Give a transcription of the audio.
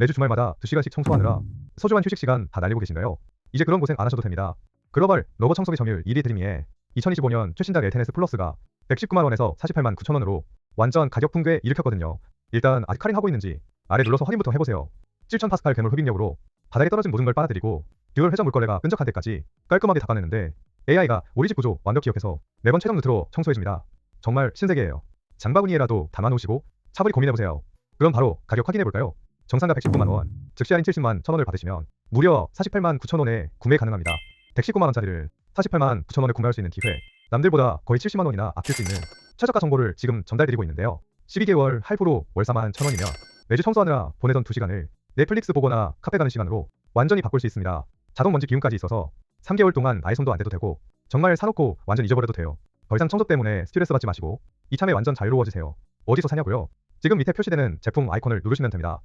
매주 주말마다 2시간씩 청소하느라 소중한 휴식 시간 다 날리고 계신가요? 이제 그런 고생 안 하셔도 됩니다. 글로벌 로봇 청소기 점유율 1위 드림이에 2025년 최신작 엘테네스 플러스가 119만 원에서 48만 9천 원으로 완전 가격 붕괴 일으켰거든요. 일단 아직 할인하고 있는지 아래 눌러서 확인부터 해보세요. 7000 파스칼 괴물 흡입력으로 바닥에 떨어진 모든 걸 빨아들이고 듀얼 회전 물걸레가 끈적한 데까지 깔끔하게 닦아내는데 AI가 우리 집 구조 완벽 기억해서 매번 최종 루트로 청소해줍니다. 정말 신세계예요. 장바구니에라도 담아놓으시고 차분히 고민해보세요. 그럼 바로 가격 확인해볼까요? 정상가 119만 원, 즉시 할인 70만 1천 원을 받으시면 무려 48만 9천 원에 구매 가능합니다. 119만 원짜리를 48만 9천 원에 구매할 수 있는 기회. 남들보다 거의 70만 원이나 아낄 수 있는 최저가 정보를 지금 전달드리고 있는데요. 12개월 할부로 월 4만 1천 원이면 매주 청소하느라 보내던 2시간을 넷플릭스 보거나 카페 가는 시간으로 완전히 바꿀 수 있습니다. 자동 먼지 기운까지 있어서 3개월 동안 아예 손도 안 대도 되고 정말 사놓고 완전 잊어버려도 돼요. 더 이상 청소 때문에 스트레스 받지 마시고 이참에 완전 자유로워지세요. 어디서 사냐고요? 지금 밑에 표시되는 제품 아이콘을 누르시면 됩니다.